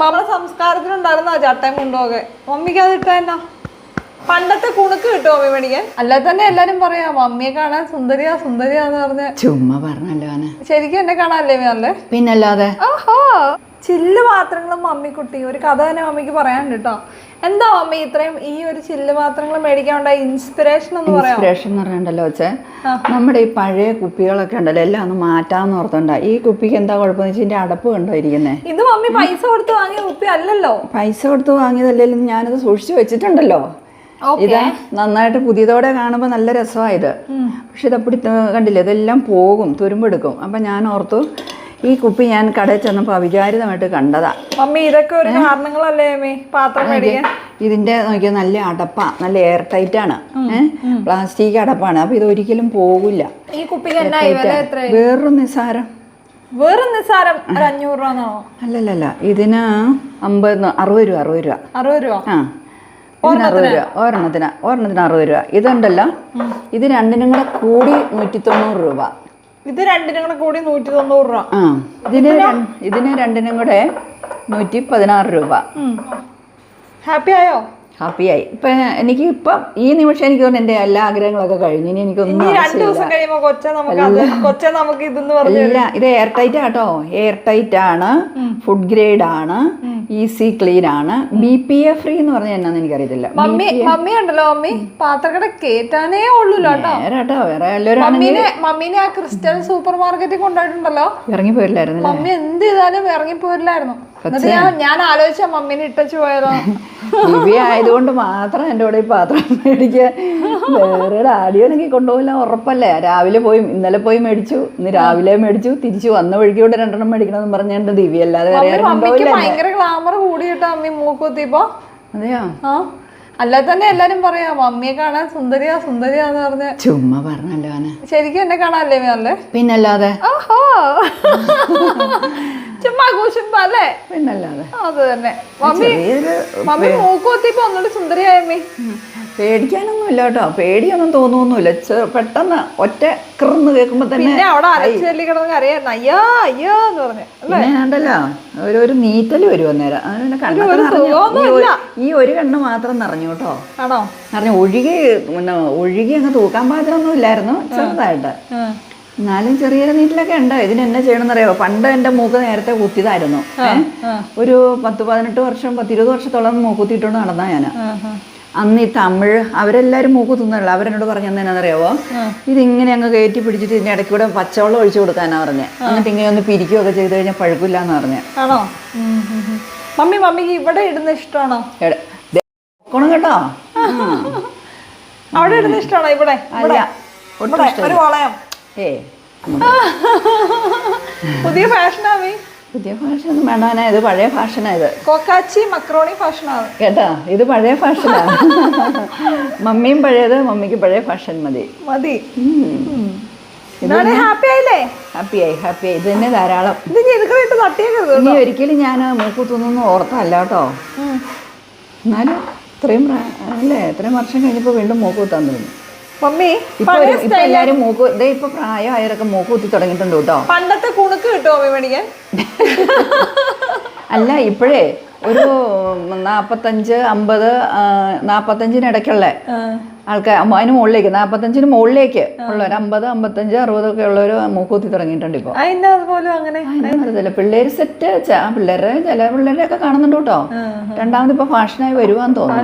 നമ്മളെ സംസ്കാരത്തിനുണ്ടായിരുന്ന ആ ചട്ടയും കൊണ്ടുപോകെ മമ്മിക്ക് അത് ഇട്ട എന്നാ? പണ്ടത്തെ കുണുക്ക് കിട്ടും മമ്മി മേടിക്കാൻ? അല്ലാതെ തന്നെ എല്ലാരും പറയാ മമ്മിയെ കാണാൻ സുന്ദരിയാ സുന്ദരിയാന്ന് പറഞ്ഞ്. ചുമ്മാ പറഞ്ഞല്ലോ ശരിക്കും എന്നെ കാണാനല്ലേ നല്ലേ? പിന്നല്ലാതെ? ഓഹോ. ചില്ല് പാത്രങ്ങളും മമ്മിക്കുട്ടി. ഒരു കഥ തന്നെ മമ്മിക്ക് പറയാനുണ്ട് കേട്ടോ. എന്താ അമ്മ ഇത്രയും ഈ ഒരു ചില്ല് പാത്രങ്ങൾ മേടിക്കാൻ ഉണ്ടായ ഇൻസ്പിറേഷൻ എന്ന് പറയാം ഇൻസ്പിറേഷൻ എന്ന് പറയണ്ടല്ലോ വെച്ചേ നമ്മുടെ ഈ പഴയ കുപ്പികളൊക്കെ ഉണ്ടല്ലോ എല്ലാം ഒന്ന് മാറ്റാന്ന് ഓർത്തുണ്ടാ. ഈ കുപ്പിക്ക് എന്താ കുഴപ്പമെന്ന് വെച്ചാൽ ഇതിന്റെ അടപ്പ് കണ്ടോ ഇരിക്കുന്നേ? ഇത് മമ്മി പൈസ കൊടുത്ത് വാങ്ങിയ കുപ്പി അല്ലല്ലോ. പൈസ കൊടുത്ത് വാങ്ങിയതല്ലെങ്കിലും ഞാനത് സൂക്ഷിച്ചു വെച്ചിട്ടുണ്ടല്ലോ. ഇത് നന്നായിട്ട് പുതിയതോടെ കാണുമ്പോൾ നല്ല രസമായത് പക്ഷെ ഇതപ്പിടി കണ്ടില്ല കണ്ടില്ലേ ഇതെല്ലാം പോകും തുരുമ്പെടുക്കും. അപ്പം ഞാൻ ഓർത്തു ഈ കുപ്പി ഞാൻ കടയിൽ ചെന്നപ്പോൾ അവിചാരിതമായിട്ട് കണ്ടതാ. മമ്മി ഇതൊക്കെ ഒരു കാരണങ്ങളല്ലേ മമ്മി? പാത്രം മേടിക്കാൻ? ഇതിന്റെ നോക്കിയാൽ നല്ല അടപ്പാ നല്ല എയർ ടൈറ്റ് ആണ്. പ്ലാസ്റ്റിക് അടപ്പാണ്. അപ്പൊ ഇത് ഒരിക്കലും പോകില്ല ഈ കുപ്പിക്ക് വേറൊരു നിസ്സാരം. വേറൊരു നിസ്സാരം? ഒരു അഞ്ഞൂറ് രൂപ അല്ലല്ലല്ല ഇതിന് അമ്പത് അറുപത് രൂപ അറുപത് രൂപ. അറുപത് രൂപ? ആ. അറുപത് രൂപ ഒരെണ്ണത്തിന് ഒരെണ്ണത്തിന് അറുപത് രൂപ. ഇതുണ്ടല്ലോ? ഇത് രണ്ടിനും കൂടെ കൂടി നൂറ്റി തൊണ്ണൂറ് രൂപ. ഇത് രണ്ടിനും കൂടെ കൂടി നൂറ്റി തൊണ്ണൂറ് രൂപ. ആ ഇതിന് ഇതിന് രണ്ടിനും കൂടെ നൂറ്റി പതിനാറ് രൂപ. ഹാപ്പി ആയോ? ഹാപ്പിയായി. ഇപ്പൊ എനിക്ക് ഇപ്പം ഈ നിമിഷം എനിക്ക് തോന്നുന്നു എന്റെ എല്ലാ ആഗ്രഹങ്ങളൊക്കെ കഴിഞ്ഞു. ഇനി എനിക്കൊന്നും ഇനി രണ്ടു ദിവസം കഴിയുമ്പോ കൊച്ച നമുക്ക് അത് കൊച്ച നമുക്ക് ഇതെന്ന് പറഞ്ഞു ഇത് എയർ ടൈറ്റ് ആട്ടോ എയർ ടൈറ്റ് ആണ് ഫുഡ് ഗ്രേഡ് ആണ്. ഈസി ക്ലീൻ ആണ് ബി പി എ ഫ്രീ എന്ന് പറഞ്ഞാൽ എന്നാന്ന് എനിക്കറിയത്തില്ല. മമ്മി മമ്മി ഉണ്ടല്ലോ മമ്മി? പാത്രക്കട കേറ്റാനേ ഉള്ളൂല്ലോ കേട്ടോ. വേറെ മമ്മീനെ മമ്മീനെ ആ ക്രിസ്റ്റൽ സൂപ്പർ മാർക്കറ്റിൽ കൊണ്ടുപോയിട്ടുണ്ടല്ലോ. ഇറങ്ങി പോയില്ലായിരുന്നു മമ്മി എന്ത് ചെയ്താലും ഇറങ്ങി പോയില്ലായിരുന്നു ഞാൻ ഞാൻ ആലോചിച്ച മമ്മീനെ ഇട്ടച്ചു പോയതോ? ദിവ്യ ആയതുകൊണ്ട് മാത്രം എന്റെ കൂടെ ഈ പാത്രം മേടിക്കാൻ വേറെ ആടിയാണെങ്കിൽ കൊണ്ടുപോകില്ല ഉറപ്പല്ലേ? രാവിലെ പോയി ഇന്നലെ പോയി മേടിച്ചു ഇന്ന് രാവിലെ മേടിച്ചു തിരിച്ചു വന്ന വഴിക്ക് ഇവിടെ രണ്ടെണ്ണം മേടിക്കണമെന്ന് പറഞ്ഞുകൊണ്ട് ദിവ്യ അല്ലാതെ വേറെ ഭയങ്കര ഗ്ലാമർ കൂടിയിട്ട് അമ്മി മൂക്കുത്തിപ്പോ അതെയോ? അല്ലാതെ തന്നെ എല്ലാരും പറയാ മമ്മിയെ കാണാൻ സുന്ദരിയാ സുന്ദരിയാന്ന് പറഞ്ഞ. ചുമ്മാ പറഞ്ഞല്ലോ ശരിക്കും എന്നെ കാണാല്ലേ നല്ലേ? പിന്നല്ലാതെ? ഓഹോ. ചുമ്മാ കൂശുമ്പോ അല്ലേ? പിന്നല്ലാതെ. അത് തന്നെ മമ്മി മമ്മി മൂക്കുത്തിപ്പോ ഒന്നുകൂടി സുന്ദരിയായമ്മേ പേടിക്കാനൊന്നും ഇല്ല കേട്ടോ പേടിയൊന്നും തോന്നുന്നൊന്നുമില്ല ചെ- പെട്ടെന്ന് ഒറ്റ കിറന്ന് കേൾക്കുമ്പോ തന്നെ അവിടെ അരച്ചല്ലി കിടന്ന് അറിയായിരുന്നു അയ്യോ അയ്യോ എന്ന് പറഞ്ഞു. പിന്നെ ഉണ്ടല്ലോ ഒരു ഒരു നീറ്റൽ വരും അന്നേരം? അത് പിന്നെ കണ്ണൊക്കെ. ഈ ഒരു- കണ്ണ് മാത്രം നിറഞ്ഞു കേട്ടോ. ആണോ? നിറഞ്ഞു. ഒഴുകി ഒഴുകി അങ്ങ് തൂക്കാൻ പാത്രമൊന്നും ഇല്ലായിരുന്നു. ചെറുതായിട്ട്. എന്നാലും ചെറിയ നീറ്റിലൊക്കെ ഉണ്ട്. ഇതിന് എന്നെ ചെയ്യണമെന്ന് അറിയാമോ പണ്ട് എന്റെ മൂക്ക് നേരത്തെ കുത്തിയതായിരുന്നു. ഒരു പത്ത് പതിനെട്ട് വർഷം പത്തിരുപത് വർഷത്തോളം മൂക്കുത്തിയിട്ടുണ്ട് നടന്നാ ഞാൻ. അന്ന് ഈ തമിഴ് അവരെല്ലാവരും മൂക്ക് തിന്നല്ലോ അവരെന്നോട് പറഞ്ഞു എന്നാന്നറിയാവോ ഇതിങ്ങനെ അങ്ങ് കയറ്റി പിടിച്ചിട്ട് ഇതിന്റെ ഇടയ്ക്ക് കൂടെ പച്ചവെള്ളം ഒഴിച്ചു കൊടുക്കാനാ പറഞ്ഞത് എന്നിട്ട് ഇങ്ങനെ ഒന്ന് പിരിക്കുകയൊക്കെ ചെയ്ത് കഴിഞ്ഞാൽ പഴുക്കില്ല എന്ന് പറഞ്ഞത് ആണോ. മമ്മി മമ്മിക്ക് ഇവിടെ ഇടുന്ന ഇഷ്ടമാണോ നോക്കണം കേട്ടോ. അവിടെ ഇടുന്ന ഇഷ്ടമാണോ ഇവിടെ? അല്ല. ഒരു വളയം. ഏ പുതിയ ഫാഷനാവേ പുതിയ ഫാഷൻ വേണ്ടാനാ ഇത് പഴയ ഫാഷനാ ഇത്. കൊക്കാച്ചി മക്രോണി ഫാഷനാണ്. കേട്ടാ ഇത് പഴയ ഫാഷനാ. മമ്മിയും പഴയത് മമ്മിക്ക് പഴയ ഫാഷൻ മതി. മതി. ഹാപ്പി ആയില്ലേ? ഹാപ്പി ആയി ഇത് തന്നെ ധാരാളം. ഇനി ഒരിക്കലും ഞാൻ മൂക്കുത്തുനിന്ന് ഓർത്തല്ല കേട്ടോ. എന്നാലും ഇത്രയും അല്ലേ ഇത്രയും വർഷം കഴിഞ്ഞപ്പോൾ വീണ്ടും മൂക്ക് കുത്താൻ തുടങ്ങി മമ്മി ഇപ്പൊ ഇപ്പൊ എല്ലാരും മൂക്ക് ഇതേ ഇപ്പൊ പ്രായമായവരൊക്കെ മൂക്ക് കുത്തി തുടങ്ങിയിട്ടുണ്ട് കേട്ടോ. പണ്ടത്തെ കുണുക്ക് കിട്ടുമോ മമ്മി മേടിക്കാൻ? അല്ല ഇപ്പോഴേ ഒരു നാപ്പത്തഞ്ച് അമ്പത് നാൽപ്പത്തഞ്ചിനിടയ്ക്കുള്ള ആൾക്കാർ അതിന് മുകളിലേക്ക് നാപ്പത്തഞ്ചിന് മുകളിലേക്ക് ഉള്ളവർ അമ്പത് അമ്പത്തഞ്ച് അറുപതൊക്കെ ഉള്ളവർ മൂക്കൂത്തി തുടങ്ങിയിട്ടുണ്ട് ഇപ്പൊ. അറിയത്തില്ല പിള്ളേര് സെറ്റ് പിള്ളേരെ ചില പിള്ളേരെയൊക്കെ കാണുന്നുണ്ട് കേട്ടോ. രണ്ടാമത് ഇപ്പൊ ഫാഷനായി വരുവാന്ന് തോന്നുന്നു.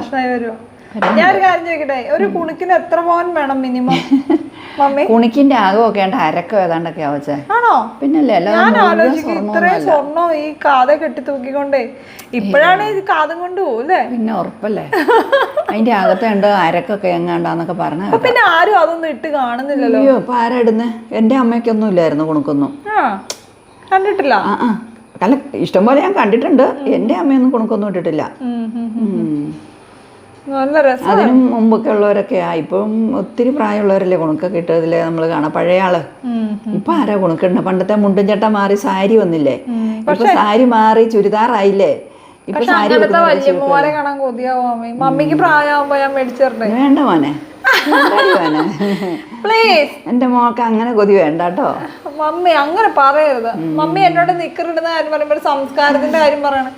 ഞാൻ ഒരു കാര്യം ചോദിക്കട്ടെ? ഒരു കുണുക്കിന് എത്ര പവൻ വേണം മിനിമം? മമ്മി? കുണിക്കിന്റെ ആകമൊക്കെ ഉണ്ട് അരക്കോ ഏതാണ്ടൊക്കെ ആവച്ചേ ആണോ? പിന്നല്ലേ ഞാൻ ആലോചിക്കും ഇത്രയും. സ്വർണം ഈ കാത കെട്ടി തൂക്കിക്കൊണ്ടേ ഇപ്പോഴാണ് ഈ കാതും കൊണ്ട് പോകും പിന്നെ ഉറപ്പല്ലേ? അതിന്റെ അകത്തുണ്ട് അരക്കൊക്കെ എങ്ങാണ്ടാന്നൊക്കെ പറഞ്ഞ പിന്നെ ആരും അതൊന്നും ഇട്ട് കാണുന്നില്ലല്ലോ. അയ്യോ ഇപ്പൊ ആരാ ഇടുന്നേ? എന്റെ അമ്മയ്ക്കൊന്നും ഇല്ലായിരുന്നു കുണുക്കൊന്നും. കണ്ടിട്ടില്ല. ആ ആ. അല്ല ഇഷ്ടംപോലെ ഞാൻ കണ്ടിട്ടുണ്ട്. എന്റെ അമ്മയൊന്നും കുണുക്കൊന്നും ഇട്ടിട്ടില്ല. നല്ല രസം. അതിനും മുമ്പൊക്കെ ഉള്ളവരൊക്കെ ഇപ്പം ഒത്തിരി പ്രായമുള്ളവരല്ലേ കുണുക്കൊക്കെ ഇട്ടതില്ലേ നമ്മൾ കാണാം പഴയ ആൾ. ഇപ്പൊ ആരാ കുണുക്കിടണ പണ്ടത്തെ മുണ്ടും ചട്ട മാറി സാരി വന്നില്ലേ? ഇപ്പൊ സാരി മാറി ചുരിദാറായില്ലേ? മമ്മിക്ക് പ്രായമാകുമ്പോ ഞാൻ മേടിച്ചേരണ്ടേ? വേണ്ട മോനെ. പ്ലീസ് എന്റെ മോൾക്ക് അങ്ങനെ കൊതി വേണ്ട കേട്ടോ. മമ്മി അങ്ങനെ പറയരുത്. മമ്മി എന്നോട് നിക്കറിടുന്ന കാര്യം പറയുമ്പോൾ സംസ്കാരത്തിന്റെ കാര്യം പറയണേ.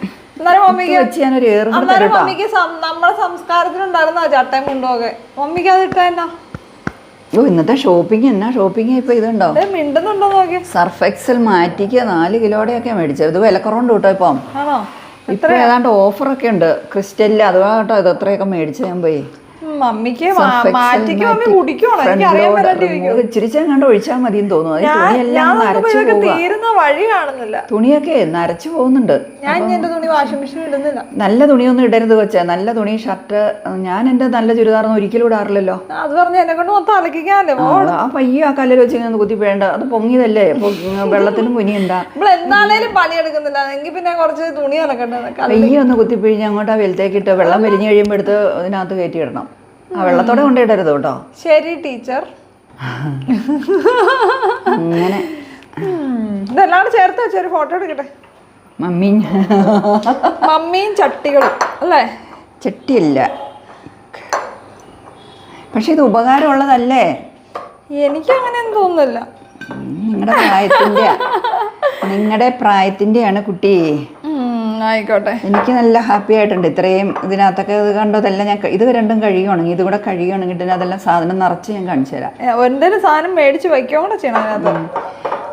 മമ്മിക്ക് നമ്മളെ സംസ്കാരത്തിലുണ്ടായിരുന്ന ചട്ടയും കൊണ്ടുപോകെ മമ്മിക്ക് അത് ഇട്ടാ ഓ ഇന്നത്തെ ഷോപ്പിംഗ് എന്നാ? ഷോപ്പിംഗ് ഇപ്പൊ ഇതുണ്ടോ? ഇത് മിണ്ടുന്നുണ്ടോ നോക്കി. സർഫ് എക്സൽ മാറ്റിക്ക് നാല് കിലോയുടെയൊക്കെ മേടിച്ചത്. ഇത് വിലക്കുറവുണ്ട് കേട്ടോ ഇപ്പം. ഇപ്പൊ ഏതാണ്ട് ഓഫറൊക്കെ ഉണ്ട്. ക്രിസ്റ്റലിൽ അതുവാ കേട്ടോ ഇത് അത്രയൊക്കെ മേടിച്ചു ഞാൻ പോയി. മമ്മിക്ക് മാറ്റിക്ക് മമ്മി മാറ്റി എനിക്ക് അറിയാൻ ഫ്രണ്ട് പറ്റാണ്ട് ഇച്ചിരി കണ്ട് ഒഴിച്ചാൽ മതി എന്ന് തോന്നുന്നു. തുണിയെല്ലാം നരച്ചു തീരുന്ന വഴി കാണുന്നില്ല. തുണിയൊക്കെ നരച്ചു പോകുന്നുണ്ട്. ഞാൻ എന്റെ തുണി വാഷിംഗ് മെഷീനിൽ ഇടുന്നില്ല. നല്ല തുണിയൊന്നും ഇടരുത് വെച്ച നല്ല തുണി ഷർട്ട് ഞാൻ എന്റെ നല്ല ചുരിദാറൊന്നും ഒരിക്കലും ഇടാറില്ലല്ലോ. അത് പറഞ്ഞ എന്നെ കൊണ്ട് മൊത്തം അലക്കിക്കാല്ലേ ആ, പയ്യ ആ കല്ലിൽ വെച്ച് കുത്തി വേണ്ട. അത് പൊങ്ങിയതല്ലേ? വെള്ളത്തിന് കുനിയുണ്ടാ നമ്മൾ എന്താണേലും പണിയെടുക്കുന്നില്ല. എങ്കിൽ പിന്നെ കുറച്ച് തുണി അലക്കട്ടെ പയ്യ ഒന്ന് കുത്തിപ്പിഴിഞ്ഞ് അങ്ങോട്ട് ആ വെലത്തേക്കിട്ട് വെള്ളം വലിഞ്ഞ് കഴിയുമ്പോൾ എടുത്ത് ഇതിനകത്ത് കയറ്റി ഇടണം. ആ വെള്ളത്തോടെ കൊണ്ടിടരുത് കേട്ടോ. ശരി ടീച്ചർ. അങ്ങനെ. ഇതെല്ലാം ചേർത്ത് വെച്ചൊരു ഫോട്ടോ എടുക്കട്ടെ? മമ്മി മമ്മിയും ചട്ടികളും അല്ലേ? ചട്ടിയില്ല. പക്ഷെ ഇത് ഉപകാരമുള്ളതല്ലേ? എനിക്ക് അങ്ങനെ തോന്നുന്നില്ല. നിങ്ങളുടെ പ്രായത്തിന്റെ നിങ്ങളുടെ പ്രായത്തിന്റെയാണ് കുട്ടി. ആയിക്കോട്ടെ എനിക്ക് നല്ല ഹാപ്പി ആയിട്ടുണ്ട്. ഇത്രയും ഇതിനകത്തൊക്കെ ഇത് കണ്ടതെല്ലാം ഞാൻ ക- ഇത് രണ്ടും കഴിയുകയാണെങ്കിൽ ഇത് കൂടെ കഴിയുകയാണെങ്കിൽ ഇതിനകത്തെല്ലാം സാധനം നിറച്ച് ഞാൻ കാണിച്ചു തരാം. എന്തൊരു എന്തെങ്കിലും സാധനം മേടിച്ച് വയ്ക്കുക കൂടെ ചെയ്യണം അതിനകത്ത്?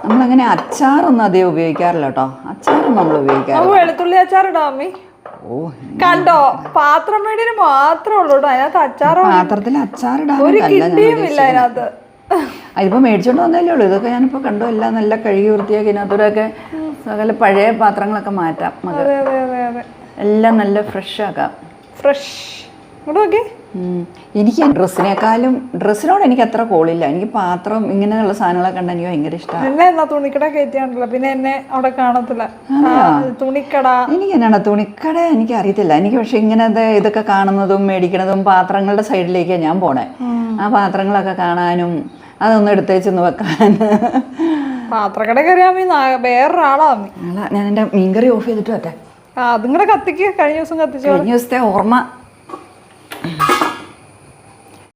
നമ്മളങ്ങനെ അച്ചാറൊന്നും അധികം ഉപയോഗിക്കാറില്ല കേട്ടോ. അച്ചാറും നമ്മൾ ഉപയോഗിക്കാറില്ല. വെളുത്തുള്ളി അച്ചാറിടാ ഓ കണ്ടോ? പാത്രം മേടിന് മാത്രമേ ഉള്ളൂ കേട്ടോ. അതിനകത്ത് അച്ചാറോ പാത്രത്തിൽ ഒരു അച്ചാറിടാനല്ല ഞാൻ കിട്ടിയും ഇല്ല അതിനകത്ത്. അതിപ്പോൾ മേടിച്ചുകൊണ്ട് വന്നല്ലേ ഉള്ളൂ. ഇതൊക്കെ ഞാനിപ്പോൾ കണ്ടു. എല്ലാം നല്ല കഴുകി വൃത്തിയാക്കി ഇതിനകത്തൂടെയൊക്കെ സകല പഴയ പാത്രങ്ങളൊക്കെ മാറ്റാം. നമുക്ക് എല്ലാം നല്ല ഫ്രഷ് ആക്കാം. ഫ്രഷ്. എനിക്ക് ഡ്രസ്സിനേക്കാളും ഡ്രസ്സിനോട് എനിക്ക് അത്ര കോളില്ല എനിക്ക് പാത്രം ഇങ്ങനെയുള്ള സാധനങ്ങളൊക്കെ കണ്ടാൽ എനിക്ക് ഭയങ്കര ഇഷ്ടമാണ് എന്നെ എന്നാ തുണിക്കട പിന്നെ എന്നെ അവിടെ കാണത്തില്ല. തുണിക്കട. എനിക്ക് എന്നാണ് തുണിക്കട എനിക്ക് അറിയത്തില്ല. എനിക്ക് പക്ഷെ ഇങ്ങനത്തെ ഇതൊക്കെ കാണുന്നതും മേടിക്കണതും പാത്രങ്ങളുടെ സൈഡിലേക്കാണ് ഞാൻ പോണേ. ആ പാത്രങ്ങളൊക്കെ കാണാനും അതൊന്ന് എടുത്തേച്ചൊന്ന് വെക്കാൻ. പാത്രക്കട കയറിയാ മീ വേറൊരാളാ ഞാൻ എന്റെ മീൻകറി ഓഫ് ചെയ്തിട്ട് പറ്റേ അതും കൂടെ കത്തിക്ക്. കഴിഞ്ഞ ദിവസം കത്തിച്ചോ? കഴിഞ്ഞ ദിവസത്തെ ഓർമ്മ.